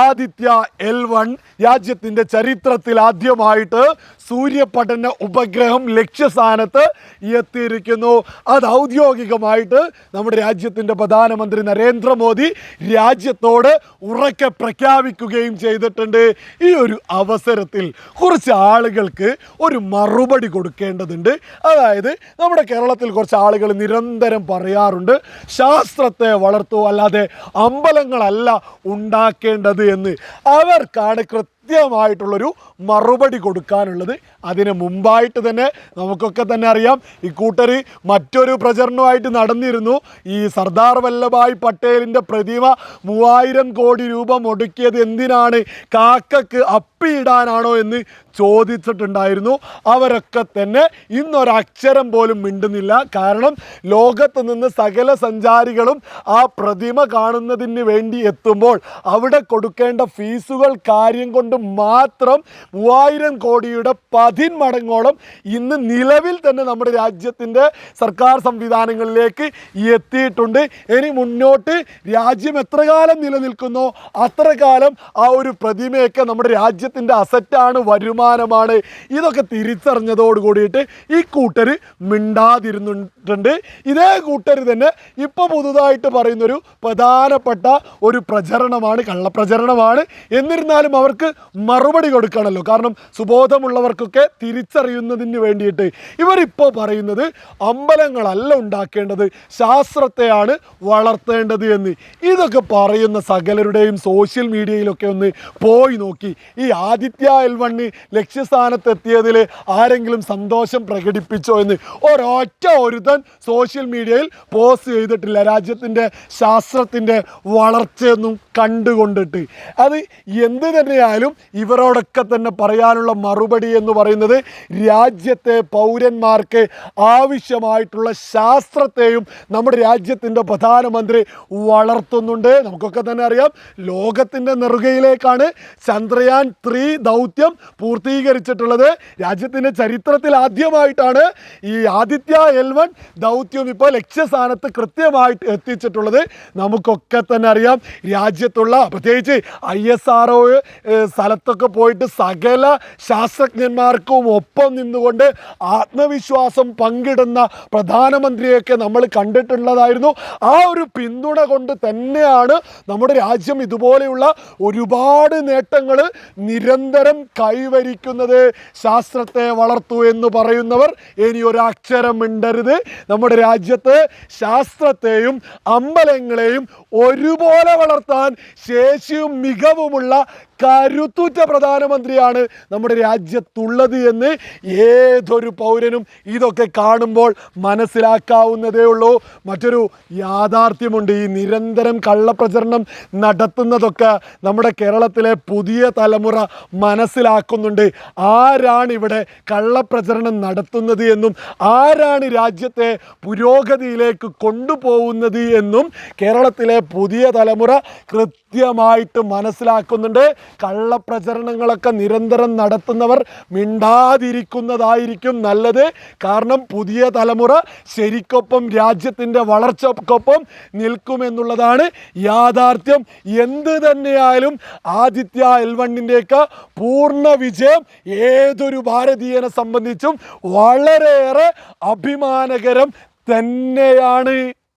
Aditya L one രാജ്യത്തിന്റെ ചരിത്രത്തിൽ ആദ്യമായിട്ട് സൂര്യപഠന ഉപഗ്രഹം ലക്ഷ്യസ്ഥാനത്ത് എത്തിയിരിക്കുന്നു. അത് ഔദ്യോഗികമായിട്ട് നമ്മുടെ രാജ്യത്തിന്റെ പ്രധാനമന്ത്രി നരേന്ദ്രമോദി രാജ്യത്തോട് ഉറക്കെ പ്രഖ്യാപിക്കുകയും ചെയ്തിട്ടുണ്ട്. ഈ ഒരു അവസരത്തിൽ കുറച്ച് ആളുകൾക്ക് ഒരു മറുപടി കൊടുക്കേണ്ടതുണ്ട്. അതായത് നമ്മുടെ കേരളത്തിൽ കുറച്ച് ആളുകൾ നിരന്തരം പറയാറുണ്ട് ശാസ്ത്രത്തെ വളർത്തു അല്ലാതെ അമ്പലങ്ങളല്ല ഉണ്ടാക്കേണ്ടത് എന്ന് അവർക്കാണ് കൃത്യമായിട്ടുള്ളൊരു മറുപടി കൊടുക്കാനുള്ളത്. അതിന് മുമ്പായിട്ട് തന്നെ നമുക്കൊക്കെ തന്നെ അറിയാം ഈ കൂട്ടർ മറ്റൊരു പ്രചരണമായിട്ട് നടന്നിരുന്നു. ഈ സർദാർ വല്ലഭായ് പട്ടേലിന്റെ പ്രതിമ മൂവായിരം കോടി രൂപ മുടക്കിയത് എന്തിനാണ്? കാക്കക്ക് അപ്പിയിടാനാണോ എന്ന് ചോദിച്ചിട്ടുണ്ടായിരുന്നു. അവരൊക്കെ തന്നെ ഇന്നൊരക്ഷരം പോലും മിണ്ടുന്നില്ല. കാരണം ലോകത്ത് നിന്ന് സകല സഞ്ചാരികളും ആ പ്രതിമ കാണുന്നതിന് വേണ്ടി എത്തുമ്പോൾ അവിടെ കൊടുക്കേണ്ട ഫീസുകൾ കാര്യം കൊണ്ട് മാത്രം മൂവായിരം കോടിയുടെ പതിന്മടങ്ങോളം ഇന്ന് നിലവിൽ തന്നെ നമ്മുടെ രാജ്യത്തിന്റെ സർക്കാർ സംവിധാനങ്ങളിലേക്ക് എത്തിയിട്ടുണ്ട്. ഇനി മുന്നോട്ട് രാജ്യം എത്ര കാലം നിലനിൽക്കുന്നോ അത്ര കാലം ആ ഒരു പ്രതിമയൊക്കെ നമ്മുടെ രാജ്യത്തിന്റെ അസറ്റാണ് വരുമാനമാണ് ഇതൊക്കെ തിരിച്ചറിഞ്ഞതോട് കൂടിയിട്ട് ഈ കൂട്ടർ മിണ്ടാതിരുന്നിട്ടുണ്ട് ഇതേ കൂട്ടർ തന്നെ ഇപ്പോൾ പുതുതായിട്ട് പറയുന്നൊരു പ്രധാനപ്പെട്ട ഒരു പ്രചരണമാണ് കള്ളപ്രചരണമാണ്. എന്നിരുന്നാലും അവർക്ക് മറുപടി കൊടുക്കണമല്ലോ കാരണം സുബോധമുള്ളവർക്കൊക്കെ തിരിച്ചറിയുന്നതിന് വേണ്ടിയിട്ട് ഇവരിപ്പോൾ പറയുന്നത് അമ്പലങ്ങളല്ല ഉണ്ടാക്കേണ്ടത് ശാസ്ത്രത്തെയാണ് വളർത്തേണ്ടത് എന്ന്. ഇതൊക്കെ പറയുന്ന സകലരുടെയും സോഷ്യൽ മീഡിയയിലൊക്കെ ഒന്ന് പോയി നോക്കി. ഈ ആദിത്യ എൽ വണ്ണ് ലക്ഷ്യസ്ഥാനത്തെത്തിയതിൽ ആരെങ്കിലും സന്തോഷം പ്രകടിപ്പിച്ചോ എന്ന് ഒരൊറ്റ ഒരുതൻ സോഷ്യൽ മീഡിയയിൽ പോസ്റ്റ് ചെയ്തിട്ടില്ല. രാജ്യത്തിന്റെ ശാസ്ത്രത്തിന്റെ വളർച്ചയൊന്നും കണ്ടുകൊണ്ടിട്ട്. അത് എന്ത് തന്നെയായാലും ഇവരോടൊക്കെ തന്നെ പറയാനുള്ള മറുപടി എന്ന് പറയുന്നത് രാജ്യത്തെ പൗരന്മാർക്ക് ആവശ്യമായിട്ടുള്ള ശാസ്ത്രത്തെയും നമ്മുടെ രാജ്യത്തിന്റെ പ്രധാനമന്ത്രി വളർത്തുന്നുണ്ട്. നമുക്കൊക്കെ തന്നെ അറിയാം. ലോകത്തിന്റെ നെറുകയിലേക്കാണ് ചന്ദ്രയാൻ ത്രീ ദൗത്യം പൂർത്തീകരിച്ചിട്ടുള്ളത് രാജ്യത്തിന്റെ ചരിത്രത്തിൽ ആദ്യമായിട്ടാണ് ഈ ആദിത്യ എൽ വൺ ദൗത്യം ഇപ്പോൾ ലക്ഷ്യസ്ഥാനത്ത് കൃത്യമായിട്ട് എത്തിച്ചിട്ടുള്ളത്. നമുക്കൊക്കെ തന്നെ അറിയാം രാജ്യത്തുള്ള പ്രത്യേകിച്ച് ഐ എസ് ആർ ഒ സ്ഥലത്തൊക്കെ പോയിട്ട് സകല ശാസ്ത്രജ്ഞന്മാർക്കും ഒപ്പം നിന്നുകൊണ്ട് ആത്മവിശ്വാസം പങ്കിടുന്ന പ്രധാനമന്ത്രിയൊക്കെ നമ്മൾ കണ്ടിട്ടുള്ളതായിരുന്നു. ആ ഒരു പിന്തുണ കൊണ്ട് തന്നെയാണ് നമ്മുടെ രാജ്യം ഇതുപോലെയുള്ള ഒരുപാട് നേട്ടങ്ങൾ നിരന്തരം കൈവരിക്കുന്നത് ശാസ്ത്രത്തെ വളർത്തു എന്ന് പറയുന്നവർ ഇനി ഒരക്ഷരം മിണ്ടരുത്. നമ്മുടെ രാജ്യത്ത് ശാസ്ത്രത്തെയും അമ്പലങ്ങളെയും ഒരുപോലെ വളർത്താൻ ശേഷിയും മികവുമുള്ള കരുത്തുറ്റ പ്രധാനമന്ത്രിയാണ് നമ്മുടെ രാജ്യത്തുള്ളത് എന്ന് ഏതൊരു പൗരനും ഇതൊക്കെ കാണുമ്പോൾ മനസ്സിലാക്കാവുന്നതേ ഉള്ളൂ. മറ്റൊരു യാഥാർത്ഥ്യമുണ്ട് ഈ നിരന്തരം കള്ളപ്രചരണം നടത്തുന്നതൊക്കെ നമ്മുടെ കേരളത്തിലെ പുതിയ തലമുറ മനസ്സിലാക്കുന്നുണ്ട്. ആരാണ് ഇവിടെ കള്ളപ്രചരണം നടത്തുന്നത് എന്നും ആരാണ് രാജ്യത്തെ പുരോഗതിയിലേക്ക് കൊണ്ടുപോകുന്നത് എന്നും കേരളത്തിലെ പുതിയ തലമുറ കൃത്യമായിട്ട് മനസ്സിലാക്കുന്നുണ്ട്. കള്ളപ്രചരണങ്ങളൊക്കെ നിരന്തരം നടത്തുന്നവർ മിണ്ടാതിരിക്കുന്നതായിരിക്കും നല്ലത്. കാരണം പുതിയ തലമുറ ശരിക്കൊപ്പം രാജ്യത്തിന്റെ വളർച്ചക്കൊപ്പം നിൽക്കുമെന്നുള്ളതാണ് യാഥാർത്ഥ്യം. എന്ത് തന്നെയായാലും ആദിത്യ എൽ വണ്ണിന്റെയൊക്കെ പൂർണ വിജയം ഏതൊരു ഭാരതീയനെ സംബന്ധിച്ചും വളരെയേറെ അഭിമാനകരം തന്നെയാണ്.